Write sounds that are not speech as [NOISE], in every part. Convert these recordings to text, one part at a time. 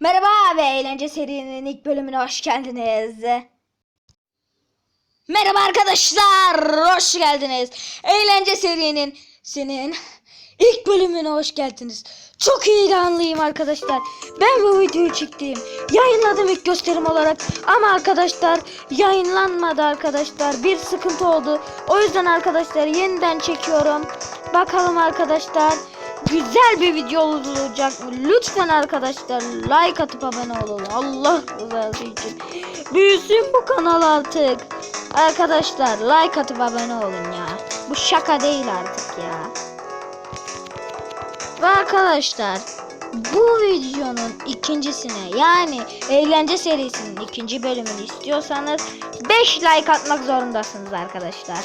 Merhaba ve eğlence serinin ilk bölümüne hoş geldiniz. Merhaba arkadaşlar, hoş geldiniz. Eğlence serinin senin ilk bölümüne hoş geldiniz. Çok heyecanlıyım arkadaşlar. Ben bu videoyu çektim. Yayınladım ilk gösterim olarak. Ama arkadaşlar yayınlanmadı arkadaşlar. Bir sıkıntı oldu. O yüzden arkadaşlar yeniden çekiyorum. Bakalım arkadaşlar. Güzel bir video olacak. Lütfen arkadaşlar like atıp abone olun. Allah rızası için. Büyüsün bu kanal artık. Arkadaşlar like atıp abone olun ya. Bu şaka değil artık ya. Ve arkadaşlar bu videonun ikincisine yani eğlence serisinin ikinci bölümünü istiyorsanız 5 like atmak zorundasınız arkadaşlar.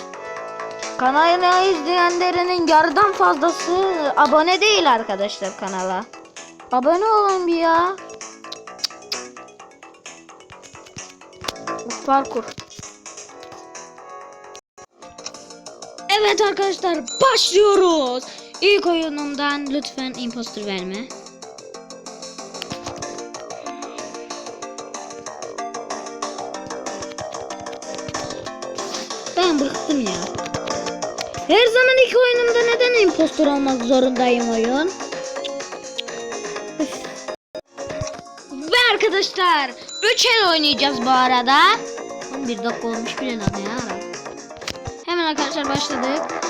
Kanalı izleyenlerinin yarıdan fazlası abone değil arkadaşlar kanala. Abone olun bir ya. Parkur. Evet arkadaşlar başlıyoruz. İlk oyunumdan lütfen imposter verme. Her zaman ilk oyunumda neden impostor olmak zorundayım oyun? Ve arkadaşlar 3 el oynayacağız bu arada. 11 dakika olmuş bile lan ya. Hemen arkadaşlar başladık.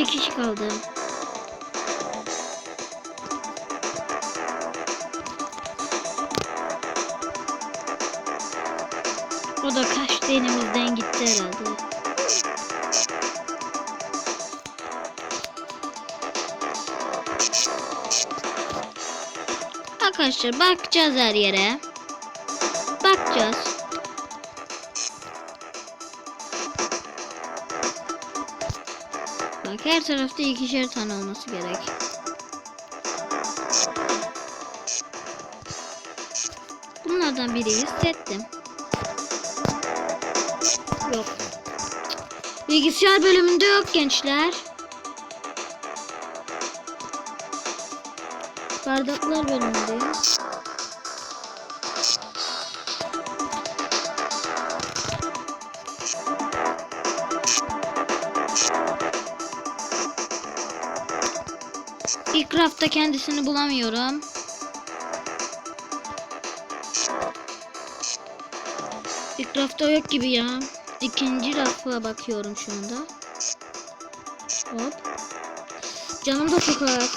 Bir kişi kaldı. O da kaçtı elimizden gitti herhalde. Arkadaşlar bakacağız her yere. Bakacağız. Bak her tarafta ikişer tane olması gerek. Bunlardan biri hissettim. Yok. Bilgisayar bölümünde yok gençler. Bardaklar bölümündeyiz. İlk rafta kendisini bulamıyorum. İlk rafta yok gibi ya. İkinci rafa bakıyorum şu anda. Hop. Canım da çok az.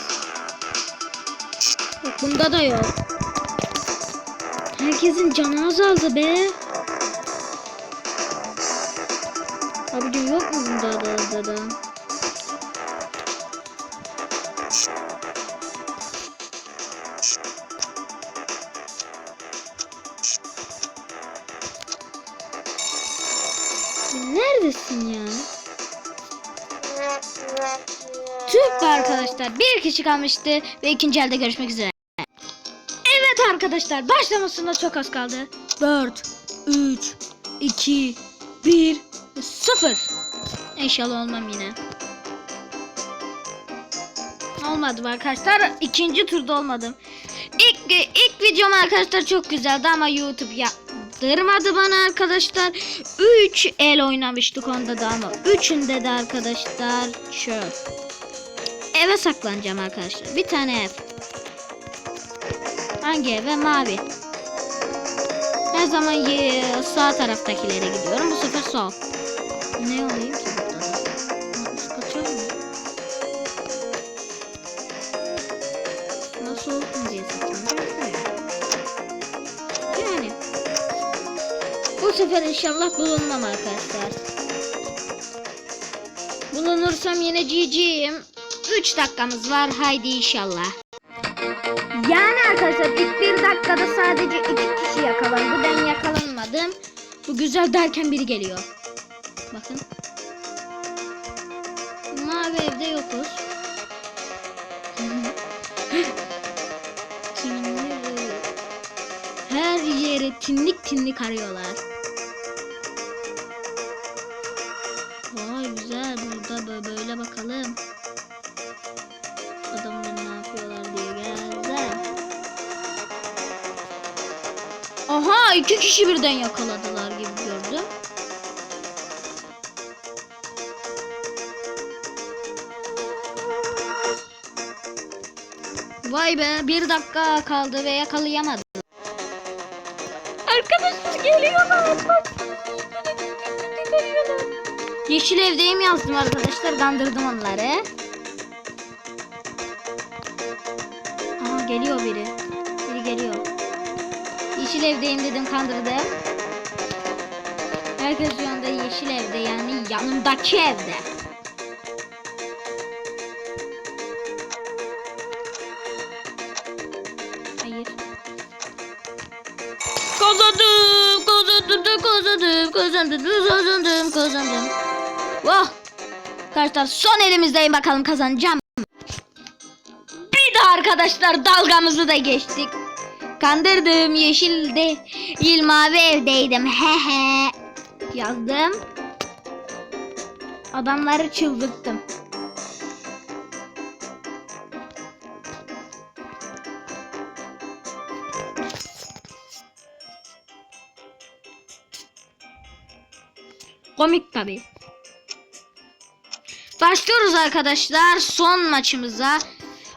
Bak bunda da yok. Herkesin canı azaldı be. Arkadaşlar. Bir kişi kalmıştı ve ikinci elde görüşmek üzere. Evet arkadaşlar başlamasına çok az kaldı. 4, 3, 2, 1, 0. İnşallah olmam yine. Olmadım arkadaşlar. İkinci turda olmadım. İlk, ilk videom arkadaşlar çok güzeldi ama YouTube yaptırmadı bana arkadaşlar. 3 el oynamıştık onda da ama üçünde de arkadaşlar çöp. Eve saklanacağım arkadaşlar. Bir tane ev. Hangi eve? Mavi. Her zaman sağ taraftakilere gidiyorum. Bu sefer sol. Ne olayım ki? Nasıl olsun diye. Yani. Bu sefer inşallah bulunmam arkadaşlar. Bulunursam yine GG'yim. 3 dakikamız var. Haydi inşallah. Yani arkadaşlar ilk bir dakikada sadece iki kişi yakalandı. Ben yakalanmadım. Bu güzel derken biri geliyor. Bakın. Mavi evde yokuz. [LAUGHS] Her yeri tinlik tinlik arıyorlar. Vay güzel burada bö- böyle bakalım. Aha iki kişi birden yakaladılar gibi gördüm. Vay be bir dakika kaldı ve yakalayamadım. Arkadaşlar geliyorlar. Bak. Yeşil evdeyim yazdım arkadaşlar. Kandırdım onları. Aha geliyor biri. Biri geliyor. Yeşil evdeyim dedim kandırdım. Herkes şu anda yeşil evde yani yanımdaki evde. Hayır. Kazandım, kazandım, kazandım, kazandım, kazandım, kazandım. Vah! Arkadaşlar son elimizdeyim bakalım kazanacağım. Bir daha arkadaşlar dalgamızı da geçtik. Kandırdım yeşilde, yil mavi evdeydim. He he. Yazdım. Adamları çıldırttım. Komik tabi. Başlıyoruz arkadaşlar son maçımıza.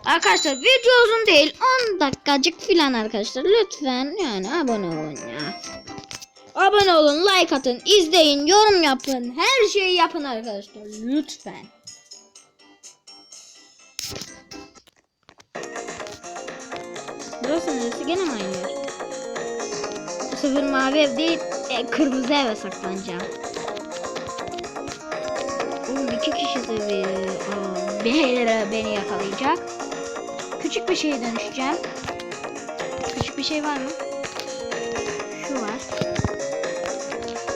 Arkadaşlar video uzun değil 10 dakikacık filan arkadaşlar. Lütfen yani abone olun ya. Abone olun, like atın, izleyin, yorum yapın. Her şeyi yapın arkadaşlar. Lütfen. Burası neresi? Gene mi aynı? Bu sefer mavi ev değil, e, kırmızı eve saklanacağım. Oğlum iki kişi de bir, aa, beni yakalayacak. Küçük bir şeye dönüşeceğim. Küçük bir şey var mı? Şu var.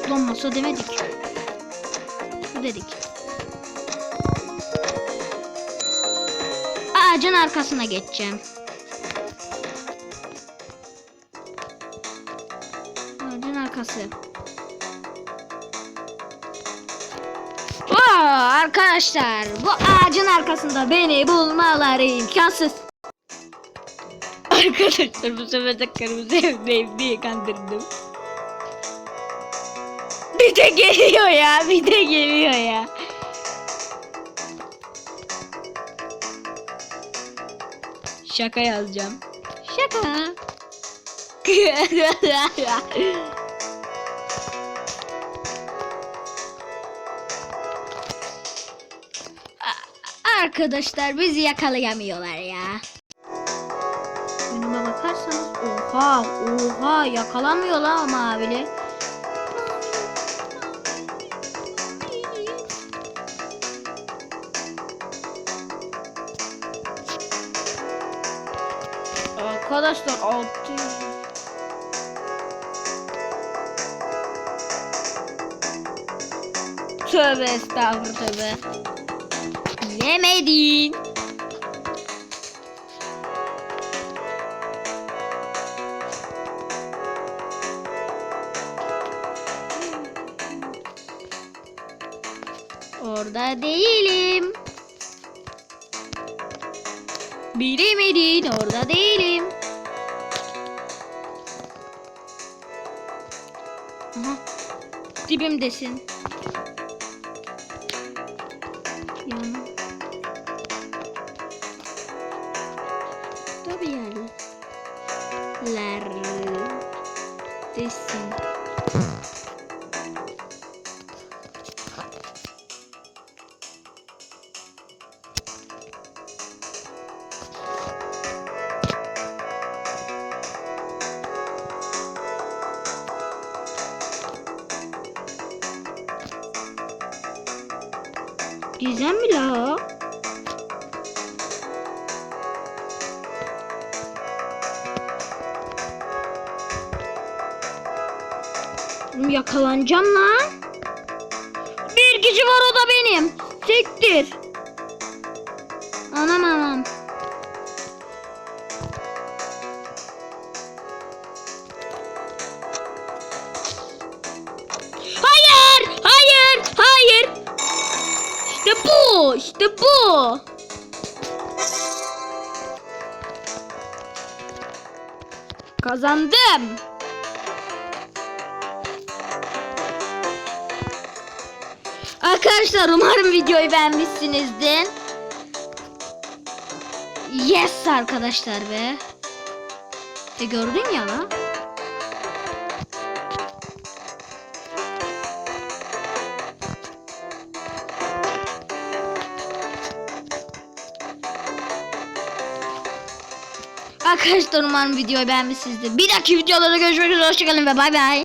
Ulan masa demedik. Şu dedik. Ağacın arkasına geçeceğim. Ağacın arkası. Oo, arkadaşlar bu ağacın arkasında beni bulmaları imkansız. Arkadaşlar bu sefer de kırmızı evdeyim diye kandırdım. Bir de geliyor ya bir de geliyor ya. Şaka yazacağım. Şaka. [LAUGHS] Arkadaşlar bizi yakalayamıyorlar ya. Önüme bakarsanız oha oha yakalamıyorlar ama abili. Arkadaşlar altı. Tövbe estağfurullah tövbe. Yemedin. Orada değilim. Bilemedin orada değilim. Aha. Dibimdesin. Gizem mi la Yakalanacağım lan. Bir kişi var o da benim. Siktir. Bu, işte bu. Kazandım. Arkadaşlar umarım videoyu beğenmişsinizdir. Yes arkadaşlar be. E gördün ya la. Arkadaşlar umarım videoyu beğenmişsinizdir. Bir dahaki videolarda görüşmek üzere. Hoşçakalın ve bay bay.